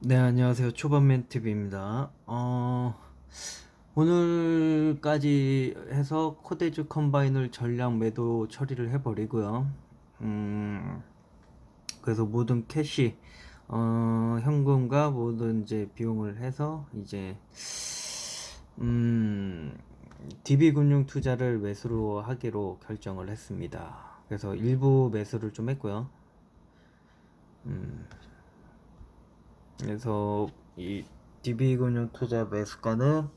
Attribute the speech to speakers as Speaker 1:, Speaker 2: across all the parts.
Speaker 1: 네, 안녕하세요. 초반맨TV입니다. 어, 오늘까지 해서 코데즈 컴바인을 전량 매도 처리를 해버리고요. 음, 그래서 모든 캐시, 어, 현금과 모든 이제 비용을 해서 이제, 음, DB금융 투자를 매수로 하기로 결정을 했습니다. 그래서 일부 매수를 좀 했고요. 음, 그래서 이 DB금융 투자 매수가는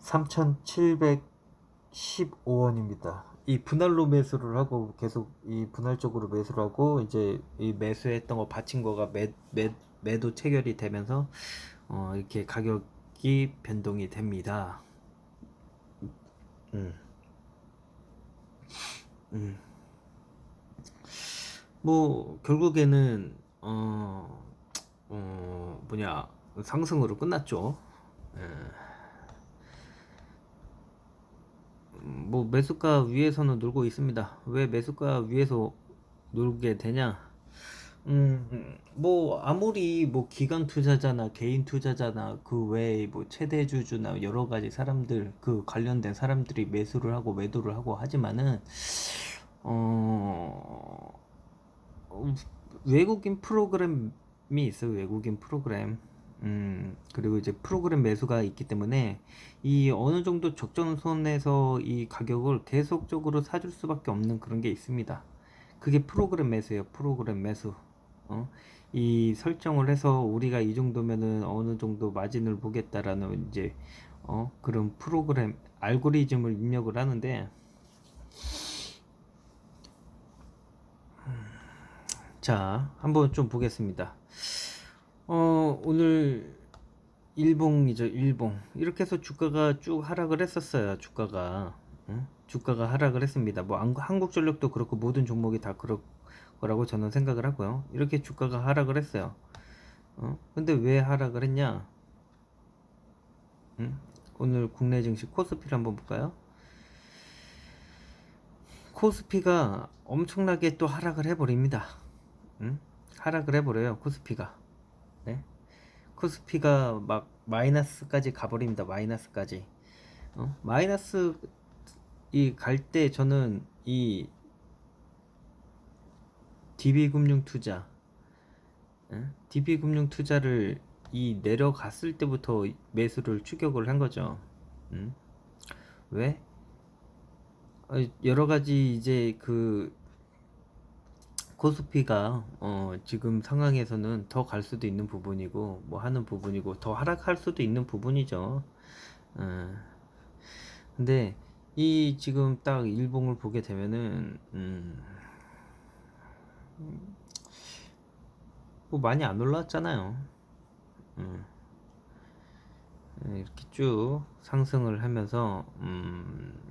Speaker 1: 3,715원입니다. 이 분할로 매수를 하고 계속 이 분할적으로 매수를 하고 이제 이 매수했던 거 바친 거가 매, 매, 매도 체결이 되면서 어 이렇게 가격이 변동이 됩니다. 음. 음. 뭐 결국에는 어, 어 뭐냐 상승으로 끝났죠. 예. 음, 뭐 매수가 위에서는 놀고 있습니다. 왜 매수가 위에서 놀게 되냐? 음, 뭐 아무리 뭐 기관 투자자나 개인 투자자나 그 외에 뭐 최대주주나 여러 가지 사람들 그 관련된 사람들이 매수를 하고 매도를 하고 하지만은 어 어, 외국인 프로그램이 있어요. 외국인 프로그램. 음, 그리고 이제 프로그램 매수가 있기 때문에 이 어느 정도 적정 선에서 이 가격을 계속적으로 사줄 수밖에 없는 그런 게 있습니다. 그게 프로그램 매수예요. 프로그램 매수. 어? 이 설정을 해서 우리가 이 정도면은 어느 정도 마진을 보겠다라는 이제 어? 그런 프로그램 알고리즘을 입력을 하는데 자, 한번 좀 보겠습니다. 어, 오늘 일봉이죠, 일봉. 이렇게 해서 주가가 쭉 하락을 했었어요, 주가가. 응? 주가가 하락을 했습니다. 뭐, 안- 한국전력도 그렇고 모든 종목이 다 그럴 거라고 저는 생각을 하고요. 이렇게 주가가 하락을 했어요. 어? 근데 왜 하락을 했냐? 응? 오늘 국내 증시 코스피를 한번 볼까요? 코스피가 엄청나게 또 하락을 해버립니다. 응? 하락을 해버려요 코스피가 네? 코스피가 막 마이너스까지 가버립니다 마이너스까지 어? 마이너스 이 갈 때 저는 이 DB금융투자 예? DB금융투자를 이 내려갔을 때부터 매수를 추격을 한 거죠 음? 왜? 어, 여러 가지 이제 그 코스피가 어 지금 상황에서는 더 갈 수도 있는 부분이고 뭐 하는 부분이고 더 하락할 수도 있는 부분이죠. 어. 근데 이 지금 딱 일봉을 보게 되면은 음, 뭐 많이 안 올라왔잖아요. 음. 이렇게 쭉 상승을 하면서 음,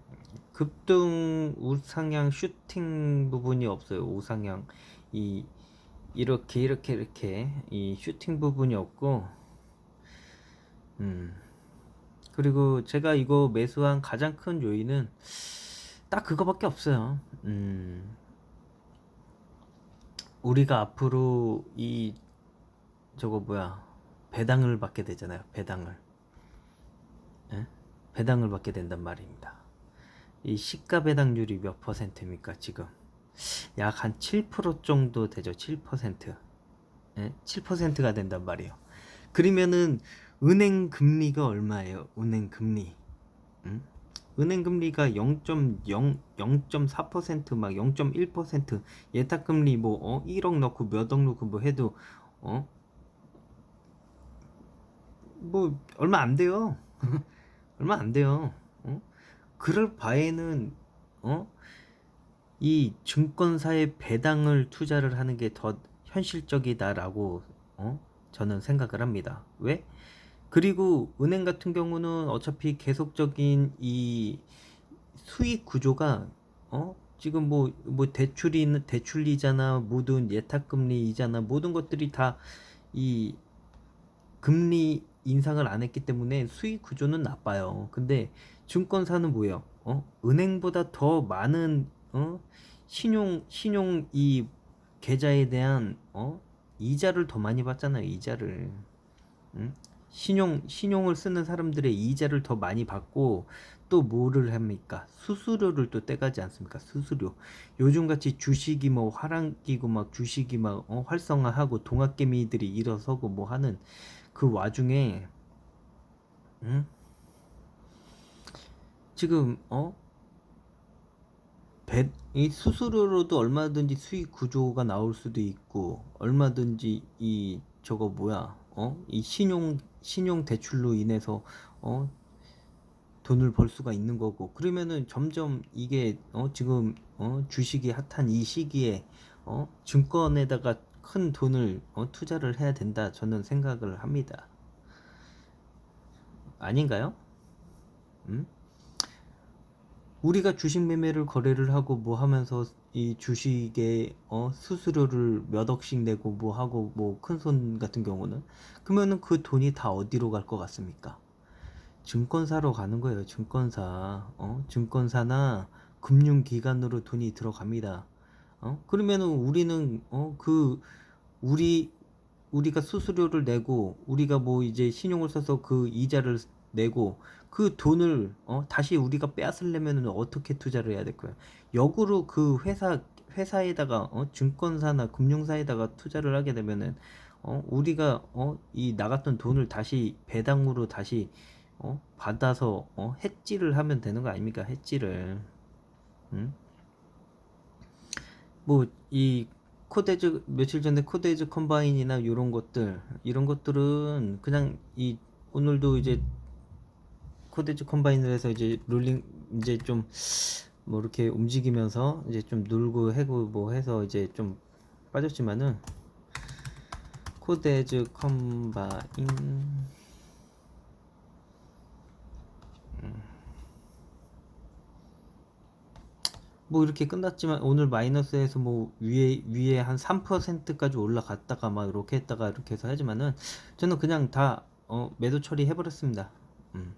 Speaker 1: 급등 우상향 슈팅 부분이 없어요. 우상향 이 이렇게 이렇게 이렇게 이 슈팅 부분이 없고 음 그리고 제가 이거 매수한 가장 큰 요인은 딱 그거밖에 없어요. 음 우리가 앞으로 이 저거 뭐야 배당을 받게 되잖아요. 배당을 예? 배당을 받게 된단 말입니다. 이 시가 배당률이 몇 퍼센트입니까, 지금? 약 한 7% 정도 되죠, 7%. 예? 7%가 된단 말이에요. 그러면은, 은행 금리가 얼마예요? 은행 금리. 응? 은행 금리가 0.0, 0.4%막 0.1% 예탁 금리 뭐, 어? 1억 넣고 몇억 넣고 뭐 해도, 어? 뭐, 얼마 안 돼요. 얼마 안 돼요. 어? 그럴 바에는 어? 이 증권사의 배당을 투자를 하는 게 더 현실적이다라고 어? 저는 생각을 합니다. 왜? 그리고 은행 같은 경우는 어차피 계속적인 이 수익 구조가 어? 지금 뭐, 뭐 대출이, 대출이잖아, 모든 예탁금리 이자나 모든 것들이 다 이 금리 인상을 안 했기 때문에 수익 구조는 나빠요. 근데 증권사는 뭐예요? 어? 은행보다 더 많은 어? 신용 신용 이 계좌에 대한 어 이자를 더 많이 받잖아요 이자를 응? 신용 신용을 쓰는 사람들의 이자를 더 많이 받고 또 뭐를 합니까 수수료를 또 떼가지 않습니까 수수료 요즘 같이 주식이 뭐 화랑기고 막 주식이 막 어, 활성화하고 동학개미들이 일어서고 뭐 하는 그 와중에 응? 지금 어? 배, 이 수수료로도 얼마든지 수익 구조가 나올 수도 있고 얼마든지 이 저거 뭐야 어? 이 신용 신용 대출로 인해서 어? 돈을 벌 수가 있는 거고 그러면은 점점 이게 어? 지금 어? 주식이 핫한 이 시기에 어? 증권에다가 큰 돈을 어? 투자를 해야 된다 저는 생각을 합니다. 아닌가요? 음? 우리가 주식 매매를 거래를 하고 뭐 하면서 이 주식에 어 수수료를 몇 억씩 내고 뭐 하고 뭐 큰 손 같은 경우는 그러면은 그 돈이 다 어디로 갈 것 같습니까? 증권사로 가는 거예요. 증권사. 어? 증권사나 금융기관으로 돈이 들어갑니다. 어? 그러면은 우리는 어 그 우리 우리가 수수료를 내고 우리가 뭐 이제 신용을 써서 그 이자를 내고 그 돈을 어 다시 우리가 빼앗으려면은 어떻게 투자를 해야 될 거야? 역으로 그 회사 회사에다가 어 증권사나 금융사에다가 투자를 하게 되면은 어 우리가 어 이 나갔던 돈을 다시 배당으로 다시 어 받아서 어 해지를 하면 되는 거 아닙니까? 해지를. 응? 뭐이 코데즈 며칠 전에 코데즈 컴바인이나 요런 것들 이런 것들은 그냥 이 오늘도 이제 코데즈 컴바인을 해서 이제 롤링 이제 좀 뭐 이렇게 움직이면서 이제 좀 놀고 해고 뭐 해서 이제 좀 빠졌지만은 코데즈 컴바인 뭐 이렇게 끝났지만 오늘 마이너스에서 뭐 위에 위에 한 3%까지 올라갔다가 막 이렇게 했다가 이렇게 해서 하지만은 저는 그냥 다 어, 매도 처리 해 버렸습니다. 음.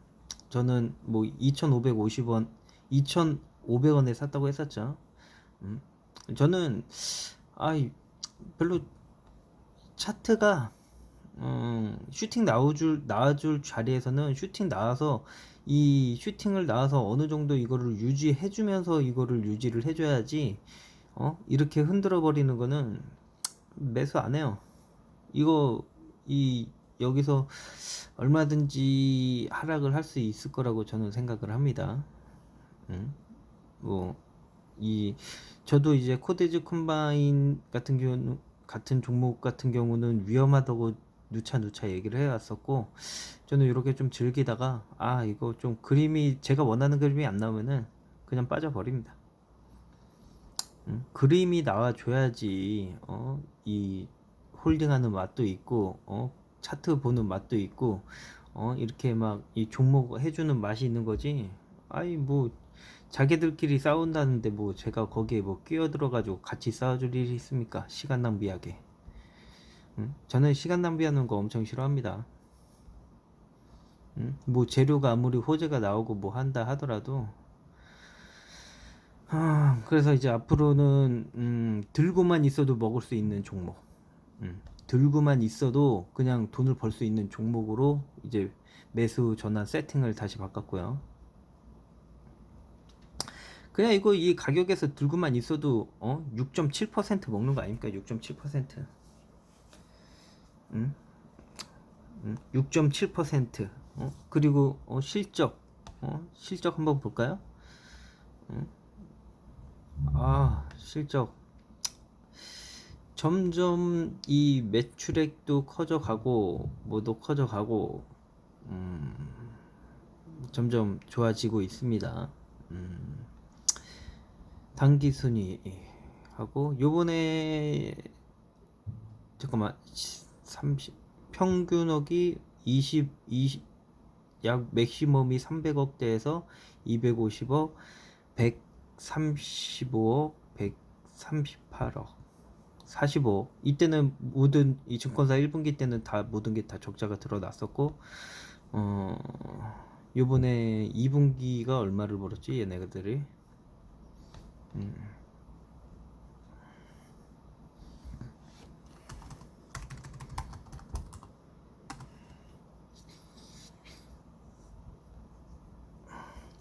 Speaker 1: 저는 뭐 2,550원, 2,500원에 샀다고 했었죠. 음. 저는 아이 별로 차트가 음, 슈팅 나와줄 나와줄 자리에서는 슈팅 나와서 이 슈팅을 나와서 어느 정도 이거를 유지해주면서 이거를 유지를 해줘야지 어 이렇게 흔들어 버리는 거는 매수 안 해요. 이거 이 여기서 얼마든지 하락을 할 수 있을 거라고 저는 생각을 합니다. 음, 뭐이 저도 이제 코데즈 컴바인 같은 경우 같은 종목 같은 경우는 위험하다고 누차 누차 얘기를 해왔었고 저는 이렇게 좀 즐기다가 아 이거 좀 그림이 제가 원하는 그림이 안 나오면은 그냥 빠져버립니다. 음, 그림이 나와줘야지 어, 이 홀딩하는 맛도 있고 어, 차트 보는 맛도 있고 어, 이렇게 막 이 종목 해주는 맛이 있는 거지. 아이 뭐 자기들끼리 싸운다는데 뭐 제가 거기에 뭐 끼어들어 가지고 같이 싸워줄 일이 있습니까? 시간 낭비하게. 음? 저는 시간 낭비하는 거 엄청 싫어합니다. 음? 뭐 재료가 아무리 호재가 나오고 뭐 한다 하더라도 아, 그래서 이제 앞으로는 음, 들고만 있어도 먹을 수 있는 종목 음, 들고만 있어도 그냥 돈을 벌 수 있는 종목으로 이제 매수 전환 세팅을 다시 바꿨고요 그냥 이거 이 가격에서 들고만 있어도 어? 6.7% 먹는 거 아닙니까 6.7% 음? 음? 6.7% 어? 그리고 어, 실적 어? 실적 한번 볼까요? 음? 아 실적 점점 이 매출액도 커져가고 뭐도 커져가고 음, 점점 좋아지고 있습니다. 음, 단기 순위 하고 요번에 잠깐만 30 평균억이 20 20 약 맥시멈이 300억대에서 250억, 135억, 138억, 45 이때는 모든 이 증권사 1분기 때는 다 모든 게 다 적자가 드러났었고 어 요번에 2분기가 얼마를 벌었지 얘네들이 음.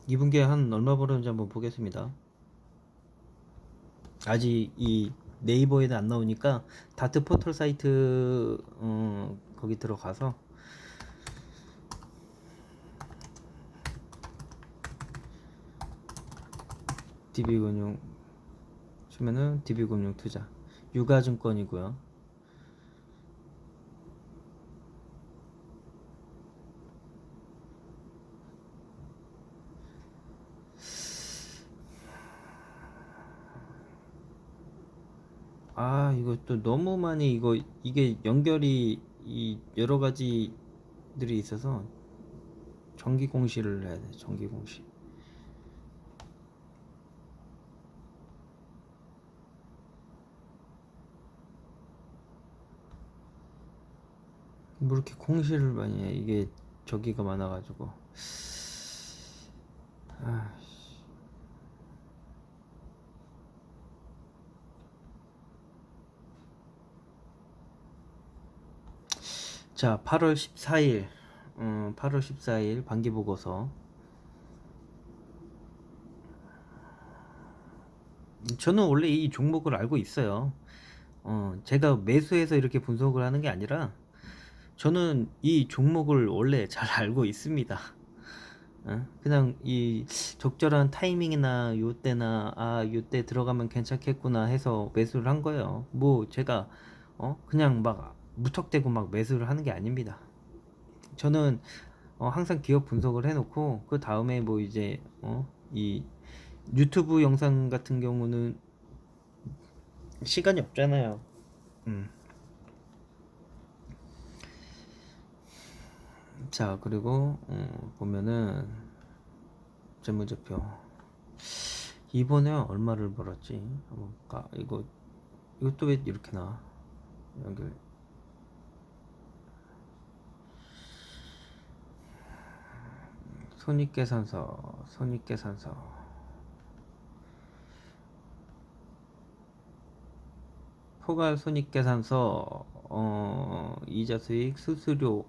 Speaker 1: 이분기에한 얼마 벌었는지 한번 보겠습니다. 아직 이 네이버에는 안 나오니까 다트 포털 사이트 어, 거기 들어가서 DB금융 치면은 DB금융 투자 유가증권이고요. 아 이거 또 너무 많이 이거 이게 연결이 이 여러 가지들이 있어서 정기 공시를 해야 돼 정기 공시 뭐 이렇게 공시를 많이 해. 이게 저기가 많아가지고. 아 자, 8월 14일, 음, 8월 14일 반기 보고서. 저는 원래 이 종목을 알고 있어요. 어, 제가 매수해서 이렇게 분석을 하는 게 아니라, 저는 이 종목을 원래 잘 알고 있습니다. 어? 그냥 이 적절한 타이밍이나 요때나 아 요때 들어가면 괜찮겠구나 해서 매수를 한 거예요. 뭐 제가 어 그냥 막 무턱대고 막 매수를 하는 게 아닙니다. 저는 어, 항상 기업 분석을 해놓고 그 다음에 뭐 이제 어, 이 유튜브 영상 같은 경우는 시간이 없잖아요. 음. 자 그리고 어, 보면은 재무제표 이번에 얼마를 벌었지? 한번 볼까? 이거 이것도 왜 이렇게 나와? 연결 손익계산서, 손익계산서. 포괄 손익계산서, 어, 이자 수익, 수수료,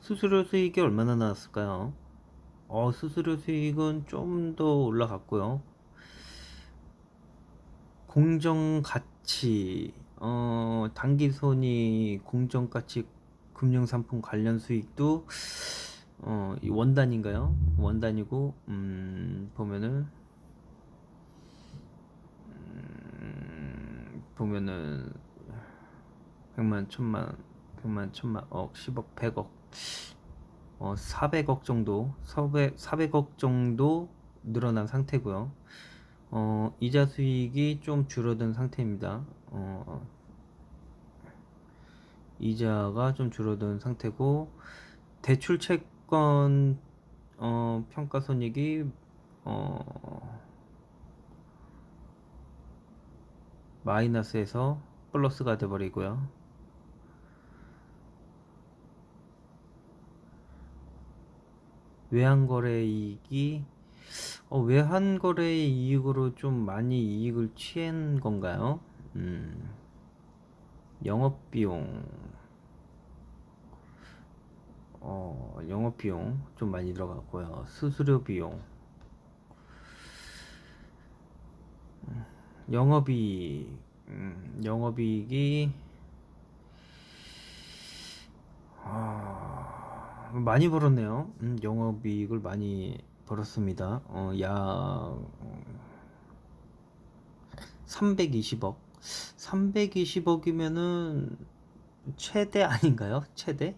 Speaker 1: 수수료 수익이 얼마나 나왔을까요? 어, 수수료 수익은 좀 더 올라갔고요. 공정 가치, 어, 단기 손익, 공정 가치, 금융 상품 관련 수익도 어, 이 원단인가요? 원단이고, 음, 보면은, 음, 보면은, 백만, 천만, 백만, 천만, 억, 십억, 백억, 어, 400억 정도, 400, 400억 정도 늘어난 상태고요. 어, 이자 수익이 좀 줄어든 상태입니다. 어, 이자가 좀 줄어든 상태고, 대출책 채권 어, 평가 손익이 어, 마이너스에서 플러스가 돼버리고요. 외환거래 이익이 어, 외환거래 이익으로 좀 많이 이익을 취한 건가요? 음, 영업비용 어, 영업 비용 좀 많이 들어갔고요. 수수료 비용. 음, 영업이익, 음, 영업이익이 아, 많이 벌었네요. 음, 영업이익을 많이 벌었습니다. 어, 약 320억. 320억이면은 최대 아닌가요? 최대?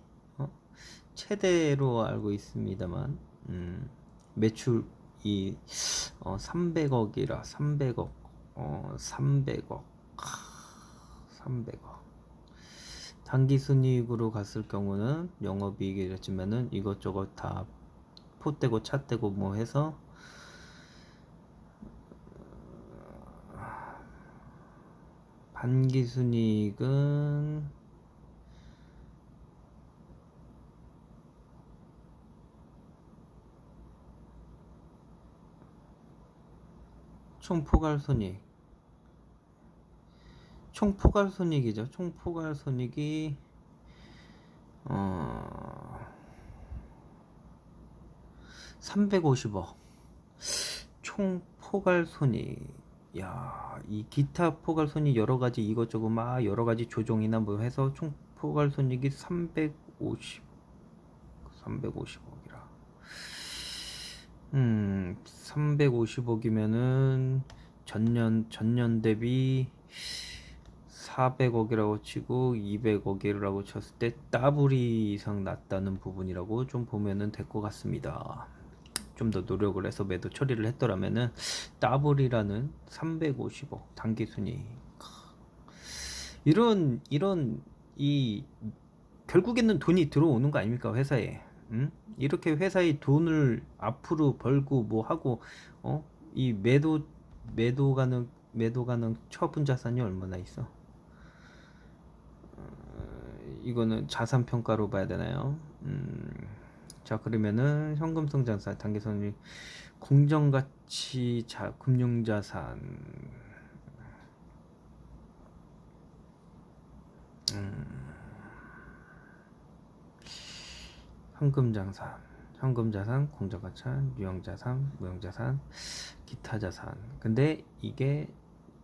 Speaker 1: 최대로 알고 있습니다만 음, 매출이 어, 300억이라 300억 어, 300억. 하, 300억. 단기 순이익으로 갔을 경우는 영업이익이랬지만은 이것저것 다 포떼고 차떼고 뭐 해서 반기 순이익은 총 포괄 손익 총 포괄 손익이죠. 총 포괄 손익이 어 350억 총 포괄 손익. 야, 이 기타 포괄 손익 여러 가지 이것저것 막 여러 가지 조정이나 뭐 해서 총 포괄 손익이 350 350억이라. 음, 350억이면은 전년 전년 대비 400억이라고 치고 200억이라고 쳤을 때 더블이 이상 낮다는 부분이라고 좀 보면은 될 것 같습니다. 좀 더 노력을 해서 매도 처리를 했더라면은 더블이라는 350억 단기 순위 이런 이런 이 결국에는 돈이 들어오는 거 아닙니까 회사에 음? 이렇게 회사에 돈을 앞으로 벌고 뭐 하고 어? 이 매도 매도 가능 매도 가능 처분 자산이 얼마나 있어? 어, 이거는 자산 평가로 봐야 되나요? 음, 자 그러면은 현금성 자산 단기선이 공정가치 자 금융자산 현금자산 현금자산 공정가산 유형자산 무형자산 기타 자산. 근데 이게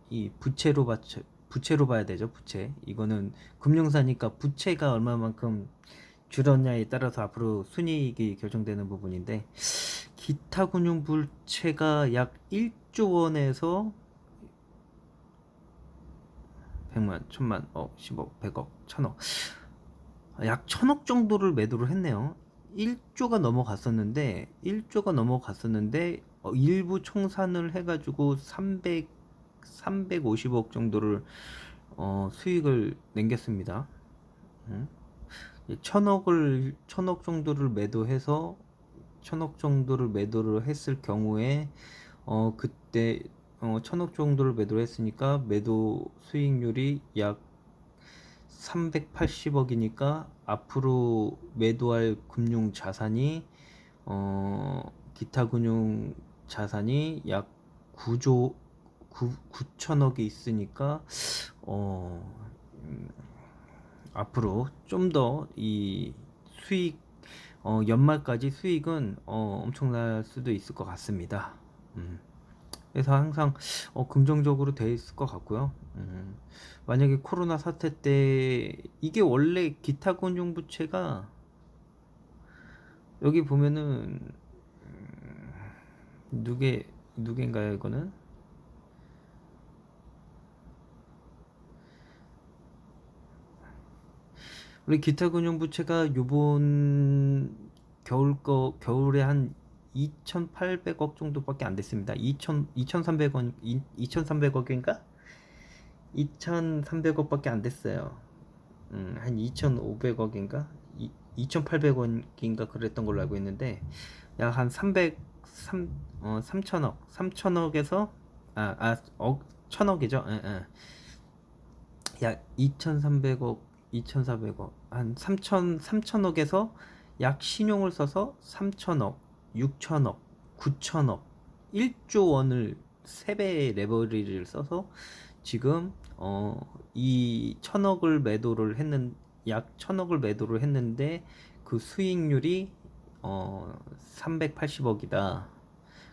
Speaker 1: 이 부채로 받 부채로 봐야 되죠 부채. 이거는 금융사니까 부채가 얼마만큼 줄었냐에 따라서 앞으로 순이익이 결정되는 부분인데 기타 금융 부채가 약 1조 원에서 100만, 1000만, 어, 10억, 100억, 1000억. 약 1000억 정도를 매도를 했네요 1조가 넘어갔었는데 1조가 넘어갔었는데 어, 일부 총산을 해가지고 300 350억 정도를 어, 수익을 남겼습니다. 음? 천억을 천억 정도를 매도해서 천억 정도를 매도를 했을 경우에 어 그때 어 천억 정도를 매도를 했으니까 매도 수익률이 약 380억이니까 앞으로 매도할 금융 자산이 어 기타 금융 자산이 약 9조 9, 9천억이 있으니까 어 음, 앞으로 좀 더 이 수익 어 연말까지 수익은 어 엄청날 수도 있을 것 같습니다. 음. 그래서 항상 어, 긍정적으로 돼 있을 것 같고요. 음, 만약에 코로나 사태 때 이게 원래 기타 금융 부채가 여기 보면은 음, 누게 누겐가요 이거는 우리 기타 금융 부채가 요번 겨울 거 겨울에 한 2,800억 정도밖에 안 됐습니다. 2,000 2,300원 2,300억인가? 2,300억밖에 안 됐어요. 음, 한 2,500억인가? 2,800원인가 그랬던 걸로 알고 있는데 약 한 300, 3, 어, 3천억, 3천억에서 아, 아, 억, 천억이죠. 예, 예. 약 2,300억, 2,400억, 한 3천, 3천억에서 약 신용을 써서 3천억, 6천억, 9천억, 1조 원을 3배의 레버리를 써서 지금 어, 이 천억을 매도를 했는 약 천억을 매도를 했는데 그 수익률이 어, 380억이다.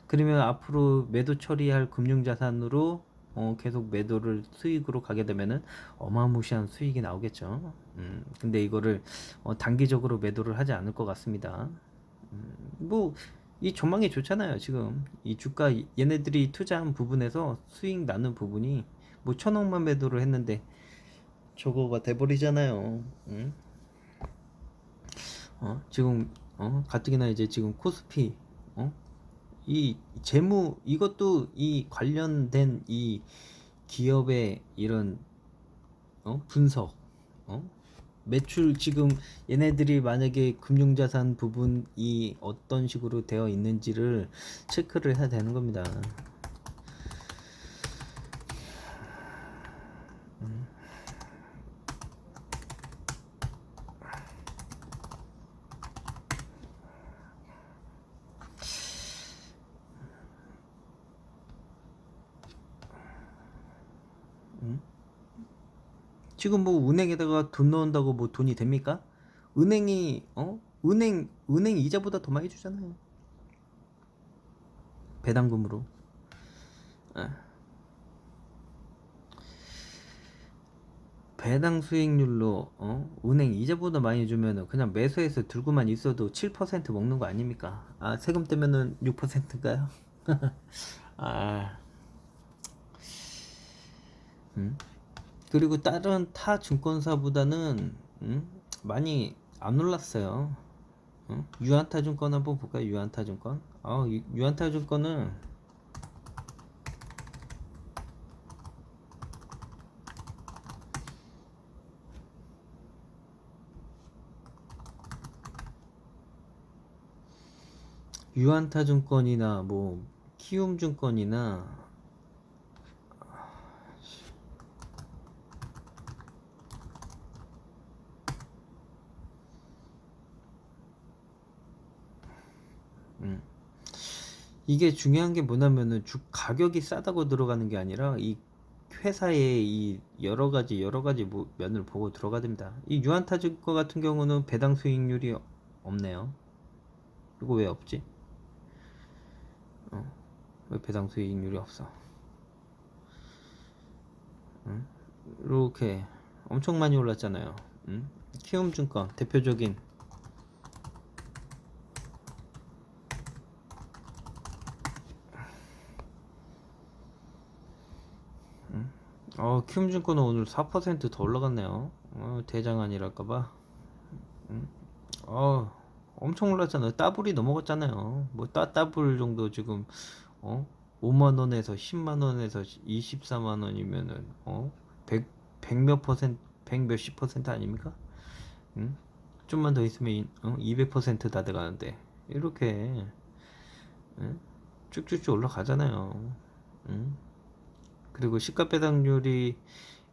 Speaker 1: 그러면 앞으로 매도 처리할 금융자산으로 어, 계속 매도를 수익으로 가게 되면은 어마무시한 수익이 나오겠죠. 음, 근데 이거를 어, 단기적으로 매도를 하지 않을 것 같습니다. 음, 뭐 이 전망이 좋잖아요. 지금 이 주가 얘네들이 투자한 부분에서 수익 나는 부분이 뭐 천억만 매도를 했는데 저거가 돼버리잖아요. 응? 어 지금 어 가뜩이나 이제 지금 코스피 어? 이 재무 이것도 이 관련된 이 기업의 이런 어? 분석 어? 매출 지금 얘네들이 만약에 금융자산 부분이 어떤 식으로 되어 있는지를 체크를 해야 되는 겁니다. 지금 뭐 은행에다가 돈 넣는다고 뭐 돈이 됩니까? 은행이 어? 은행 은행 이자보다 더 많이 주잖아요. 배당금으로. 예. 배당 수익률로 어? 은행 이자보다 많이 주면은 그냥 매수해서 들고만 있어도 7% 먹는 거 아닙니까? 아 세금 떼면은 6%인가요? 아, 음? 그리고 다른 타 증권사보다는 음? 많이 안 올랐어요. 어? 유한타 증권 한번 볼까요? 유한타 증권. 아, 유- 유한타 증권은 유한타 증권이나 뭐 키움 증권이나 이게 중요한 게 뭐냐면은 주 가격이 싸다고 들어가는 게 아니라 이 회사의 이 여러 가지 여러 가지 뭐 면을 보고 들어가야 됩니다. 이 유한타 증권 같은 경우는 배당 수익률이 없네요. 이거 왜 없지? 어, 왜 배당 수익률이 없어? 응? 이렇게 엄청 많이 올랐잖아요. 응? 키움증권 대표적인 어, 키움증권은 오늘 4%더 올라갔네요. 어, 대장안이랄까봐. 음, 어, 엄청 올랐잖아요. 따블이 넘어갔잖아요. 뭐 따 따블 정도 지금 어, 5만 원에서 10만 원에서 24만 원이면은 어, 100, 100몇 퍼센트, 100 몇십 퍼센트 아닙니까? 음? 좀만 더 있으면 이- 어, 200%다 돼가는데 이렇게 음? 쭉쭉쭉 올라가잖아요. 음? 그리고 시가 배당률이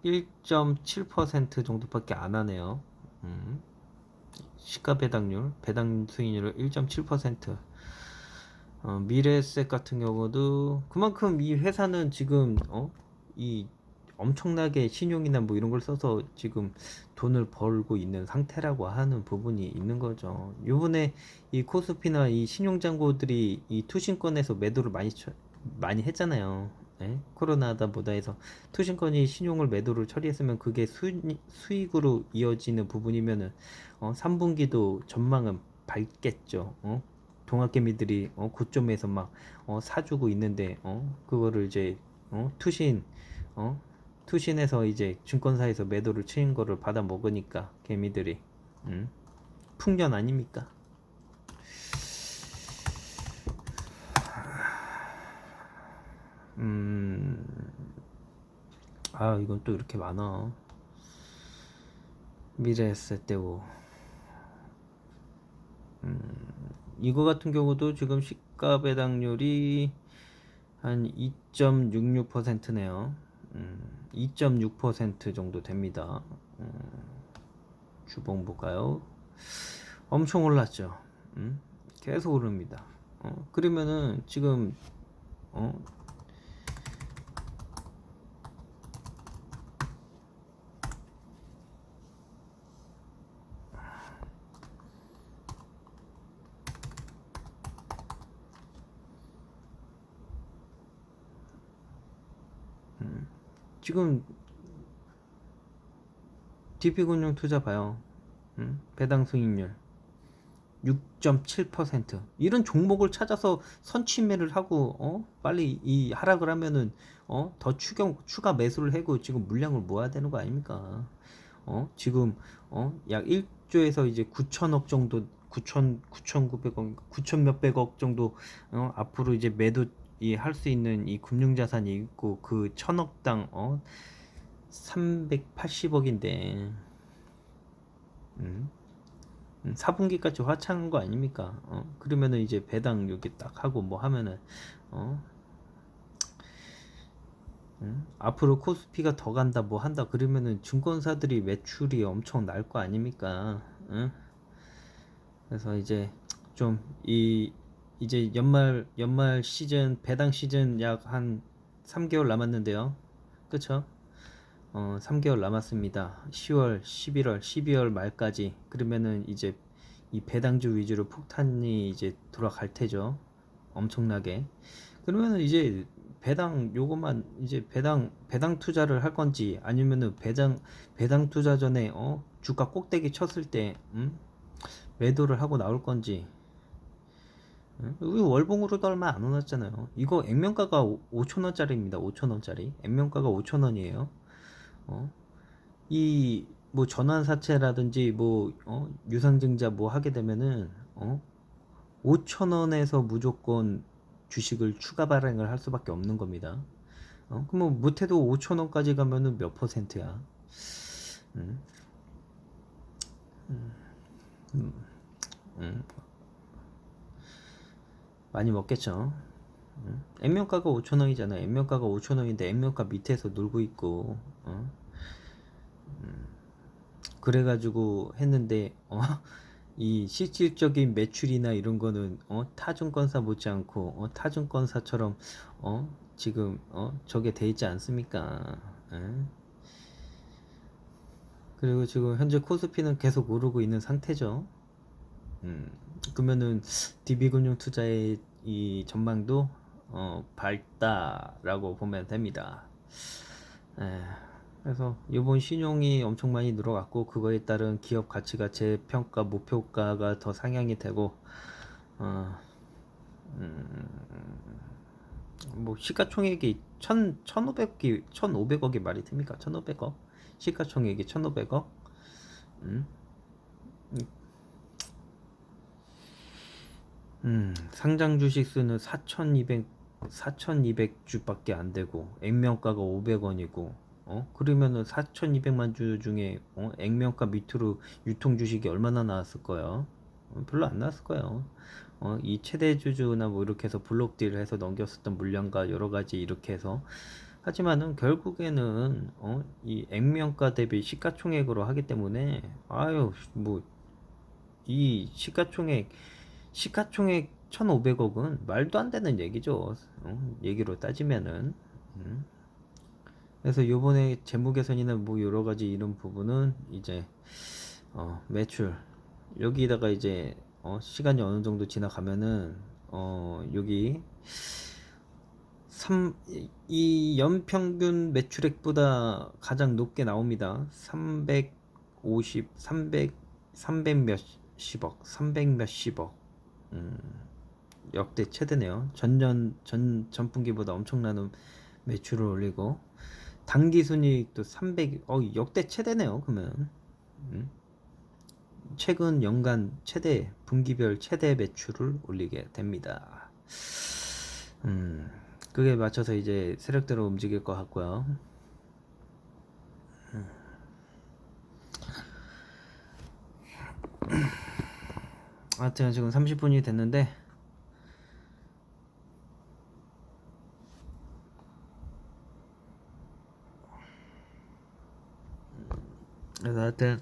Speaker 1: 1.7% 정도밖에 안 하네요. 음. 시가 배당률, 배당 수익률 1.7%. 어, 미래에셋 같은 경우도 그만큼 이 회사는 지금 어? 이 엄청나게 신용이나 뭐 이런 걸 써서 지금 돈을 벌고 있는 상태라고 하는 부분이 있는 거죠. 요번에 이 코스피나 이 신용장고들이 이 투신권에서 매도를 많이 쳐- 많이 했잖아요. 예? 코로나다 보다 해서 투신권이 신용을 매도를 처리했으면 그게 수, 수익으로 이어지는 부분이면은 어, 3분기도 전망은 밝겠죠. 어? 동학개미들이 어, 고점에서 막 어, 사주고 있는데 어? 그거를 이제 어? 투신 어? 투신에서 이제 증권사에서 매도를 치는 거를 받아 먹으니까 개미들이 음? 풍년 아닙니까? 음, 아, 이건 또 이렇게 많아. 미래에셋 때고. 음, 이거 같은 경우도 지금 시가 배당률이 한 2.66%네요. 음, 2.6% 정도 됩니다. 음, 주봉 볼까요? 엄청 올랐죠. 음, 계속 오릅니다. 어, 그러면은 지금 어, 지금 DP금융 투자 봐요. 음? 배당 수익률 6.7% 이런 종목을 찾아서 선취매를 하고 어? 빨리 이 하락을 하면은 어? 더 추경 추가 매수를 하고 지금 물량을 모아야 되는 거 아닙니까? 어? 지금 어? 약 1조에서 이제 9천억 정도 9천 9,900억 9천 몇백억 정도 어? 앞으로 이제 매도 이 할 수 있는 이 금융 자산이 있고 그 천억당 어? 380억인데 음? 음, 4분기까지 화창한 거 아닙니까? 어? 그러면은 이제 배당 여기 딱 하고 뭐 하면은 어? 음? 앞으로 코스피가 더 간다 뭐 한다 그러면은 증권사들이 매출이 엄청 날 거 아닙니까? 응? 그래서 이제 좀 이 이제 연말 연말 시즌 배당 시즌 약 한 3개월 남았는데요. 그쵸? 어, 3개월 남았습니다. 10월, 11월, 12월 말까지. 그러면은 이제 이 배당주 위주로 폭탄이 이제 돌아갈 테죠. 엄청나게. 그러면은 이제 배당 요것만 이제 배당 배당 투자를 할 건지 아니면은 배당 배당 투자 전에 어 주가 꼭대기 쳤을 때 음? 매도를 하고 나올 건지 응? 여기 월봉으로도 얼마 안 올랐잖아요. 이거 액면가가 5천 원짜리입니다. 5천 원짜리 액면가가 5천 원이에요. 어? 이 뭐 전환사채라든지 뭐 어? 유상증자 뭐 하게 되면은 어? 5천 원에서 무조건 주식을 추가 발행을 할 수밖에 없는 겁니다. 어? 그럼 뭐 못해도 5천 원까지 가면은 몇 퍼센트야? 음. 음. 음. 음. 많이 먹겠죠. 음. 액면가가 5천 원이잖아. 액면가가 5천 원인데 액면가 밑에서 놀고 있고, 어? 음. 그래가지고 했는데, 어? 이 실질적인 매출이나 이런 거는 어? 타증권사 못지않고 어? 타증권사처럼 어? 지금 어? 저게 돼 있지 않습니까? 에? 그리고 지금 현재 코스피는 계속 오르고 있는 상태죠. 음, 그러면은 DB금융 투자의 이 전망도 어, 밝다라고 보면 됩니다. 에, 그래서 이번 신용이 엄청 많이 늘어갔고 그거에 따른 기업 가치가 재평가 목표가가 더 상향이 되고 어, 음, 뭐 시가총액이 천 천오백이 천오백억이 말이 됩니까? 천오백억 시가총액이 천오백억 음, 음, 상장 주식 수는 4,200 4,200주밖에 안 되고 액면가가 500원이고 어? 그러면은 4,200만 주 중에 어? 액면가 밑으로 유통 주식이 얼마나 나왔을 거예요? 어, 별로 안 나왔을 거예요. 어, 이 최대 주주나 뭐 이렇게 해서 블록 딜을 해서 넘겼었던 물량과 여러 가지 이렇게 해서 하지만은 결국에는 어, 이 액면가 대비 시가총액으로 하기 때문에 아유 뭐 이 시가총액 시가총액 1,500억은 말도 안 되는 얘기죠. 어? 얘기로 따지면은. 음. 그래서 요번에 재무 개선이나 뭐 여러 가지 이런 부분은 이제 어, 매출 여기다가 이제 어, 시간이 어느 정도 지나가면은 어, 여기 3, 이 연평균 매출액보다 가장 높게 나옵니다. 350, 300, 300 몇십억, 300 몇십억. 음, 역대 최대네요. 전년 전 전분기보다 엄청나는 매출을 올리고 단기 순이익도 300, 어 역대 최대네요. 그러면 음, 최근 연간 최대 분기별 최대 매출을 올리게 됩니다. 음, 그게 맞춰서 이제 세력대로 움직일 것 같고요. 음. 하여튼 지금 30분이 됐는데 그래서 하여튼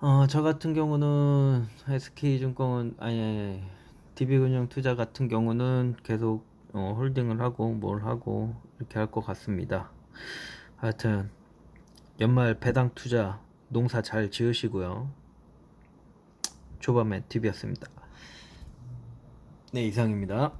Speaker 1: 어, 저 같은 경우는 SK증권 아니, 아니 DB금융 투자 같은 경우는 계속 어, 홀딩을 하고 뭘 하고 이렇게 할 것 같습니다. 하여튼 연말 배당 투자 농사 잘 지으시고요. 조밤의 TV였습니다. 네, 이상입니다.